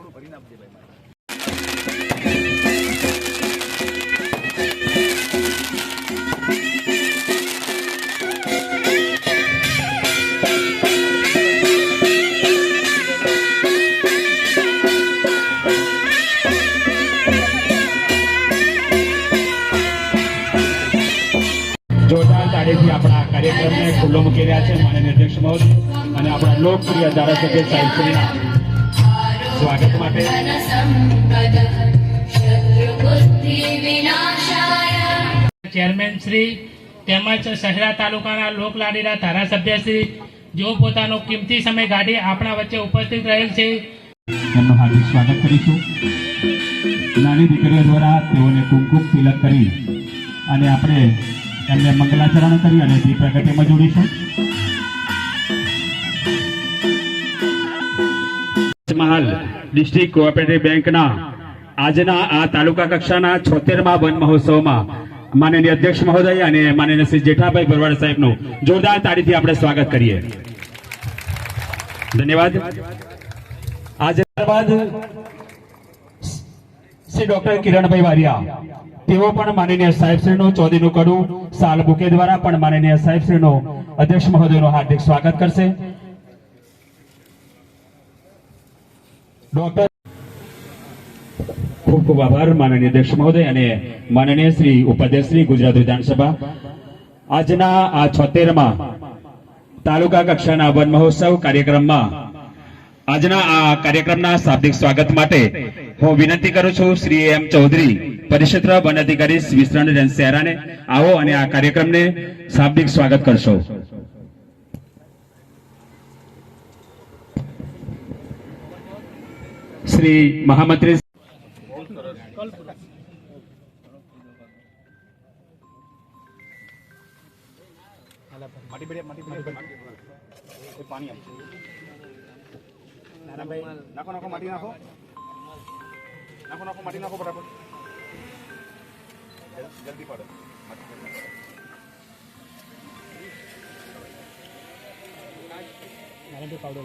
પાવડું ભરીને આપજે ભાઈ જોરદાર તાળીથી આપણા કાર્યક્રમને ખુલ્લો મૂકી રહ્યા છે માન્ય અધ્યક્ષ મહોદય અને આપણા લોકપ્રિય ધારાસભ્ય સાહેબ શ્રીના સ્વાગત માટે. ચેરમેન શ્રી તેમજ શહેરા તાલુકાના લોકલાડીના ધારાસભ્ય શ્રી જેઓ પોતાનો કિંમતી સમય કાઢી આપણા વચ્ચે ઉપસ્થિત રહેલ છે. એમનું હાર્દિક સ્વાગત કરીશું. નાની દીકરીઓ દ્વારા તેઓને કુમકુમ તિલક કરી અને આપણે એમને મંગલાચરણ કરી અને દીપ પ્રગતિમાં જોડીશું. પંચમહાલ ડિસ્ટ્રિક્ટ કોઓપરેટિવ બેંકના આજના આ તાલુકા કક્ષાના છોતેરમા વન મહોત્સવમાં માનનીય અધ્યક્ષ મહોદય અને માનનીય શ્રી જેઠાભાઈ ભરવાડ સાહેબનું જોરદાર તાળીથી આપણે સ્વાગત કરીએ. ધન્યવાદ. આજે ત્યારબાદ શ્રી ડોક્ટર કિરણભાઈ વારિયા, તેઓ પણ માનનીય સાહેબશ્રીનું ચોદીનું કડું સાલ બુકે દ્વારા પણ માનનીય સાહેબશ્રીનો અધ્યક્ષ મહોદયનું હાર્દિક સ્વાગત કરશે. ખૂબ ખૂબ આભાર, માનનીય અધ્યક્ષ મહોદય અને માનનીય શ્રી ઉપાધ્યક્ષ શ્રી ગુજરાત વિધાનસભા. આજના આ છોતેરમાં તાલુકા કક્ષાના વન મહોત્સવ કાર્યક્રમમાં આજના આ કાર્યક્રમના શાબ્દિક સ્વાગત માટે હું વિનંતી કરું છું શ્રી એમ ચૌધરી, પરિક્ષેત્ર વન અધિકારી વિસ્તરણ શહેરાને આવો અને આ કાર્યક્રમને શાબ્દિક સ્વાગત કરશો. શ્રી મહામંત્રી પાણી નાખો નાખો માટી નાખો નાખો નાખો માટી નાખો ફટાફટ જલ્દી પાડો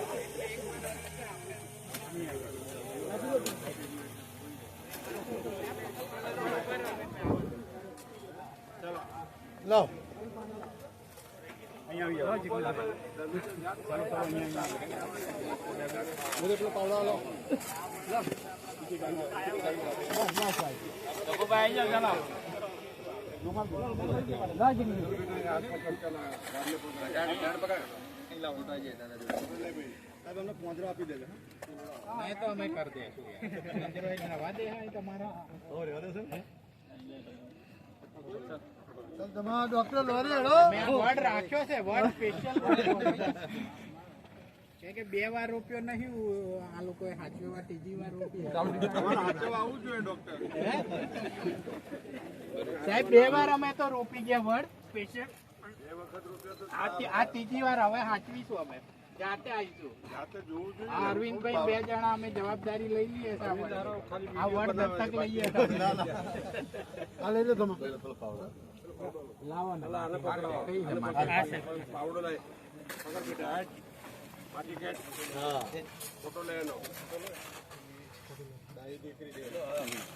માટી ભરી નાખો. સાઈડમાં રહો. અહીંયા આવી જાઓ. સાહેબ, આપી દેજો હા? વડ રાખ્યો છે વર્ડ સ્પેશિયલ કે બે વાર રોપ્યો નહીં આ લોકોએ સાચવી વાર ત્રીજી વાર રોપ્યો સાહેબ બે વાર અમે તો રોપી ગયા વડ સ્પેશિયલ આ ત્રીજી વાર હવે સાચવીશું અમે. જાતે આવીશું. અરવિંદભાઈ બે જણા અમે જવાબદારી લઈ લઈએ આ વડ દત્તક લઈએ લાવો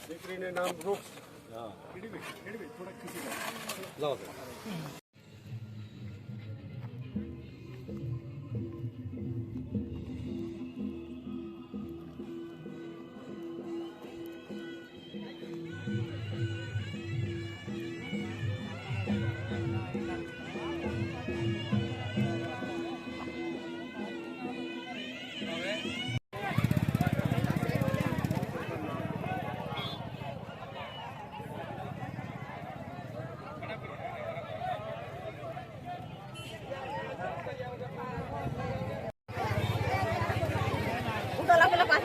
દીકરીને નામ વૃક્ષ હેડી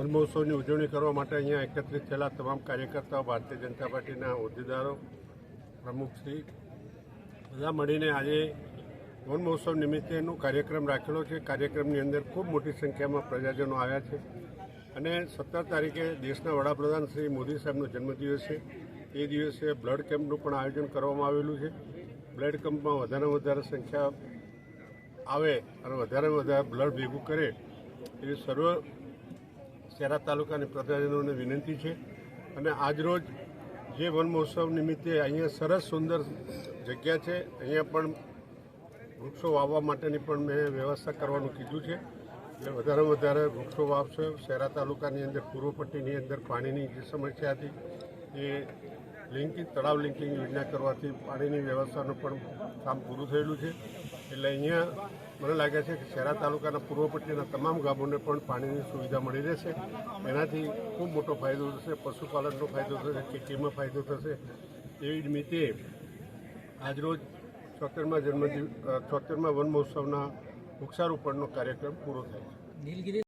વન મહોત્સવની ઉજવણી કરવા માટે અહીંયા એકત્રિત થયેલા તમામ કાર્યકર્તાઓ, ભારતીય જનતા પાર્ટીના હોદ્દેદારો પ્રમુખશ્રી બધા મળીને આજે વન મહોત્સવ નિમિત્તેનો કાર્યક્રમ રાખેલો છે. કાર્યક્રમની અંદર ખૂબ મોટી સંખ્યામાં પ્રજાજનો આવ્યા છે અને સત્તર તારીખે દેશના વડાપ્રધાન શ્રી મોદી સાહેબનો જન્મદિવસ છે. એ દિવસે બ્લડ કેમ્પનું પણ આયોજન કરવામાં આવેલું છે. બ્લડ કેમ્પમાં વધારે વધારે સંખ્યા આવે અને વધારે વધારે બ્લડ ભેગું કરે એવી સર્વ શહેરા તાલુકાની પ્રજાજનોને વિનંતી છે. અને આજરોજ જે વન મહોત્સવ નિમિત્તે અહીંયા સરસ સુંદર જગ્યા છે. અહીંયા પણ વૃક્ષો વાવવા માટેની પણ મેં વ્યવસ્થા કરવાનું કીધું છે. એટલે વધારે વધારે વૃક્ષો વાવશે. શહેરા તાલુકાની અંદર પૂર્વ પટ્ટીની અંદર પાણીની જે સમસ્યા હતી એ લિંકિંગ તળાવ લિંકિંગ યોજના કરવાથી પાણીની વ્યવસ્થાનું પણ કામ પૂરું થયેલું છે. એટલે અહીંયા મને લાગે છે કે શહેરા તાલુકાના પૂર્વ પટ્ટીના તમામ ગામોને પણ પાણીની સુવિધા મળી રહેશે. એનાથી ખૂબ મોટો ફાયદો થશે, પશુપાલનનો ફાયદો થશે, ખેતીમાં ફાયદો થશે. એવી નિમિત્તે આજરોજ છોતેરમાં જન્મદિવસ છોતેરમાં વન મહોત્સવના વૃક્ષારોપણનો કાર્યક્રમ પૂરો થાય છે.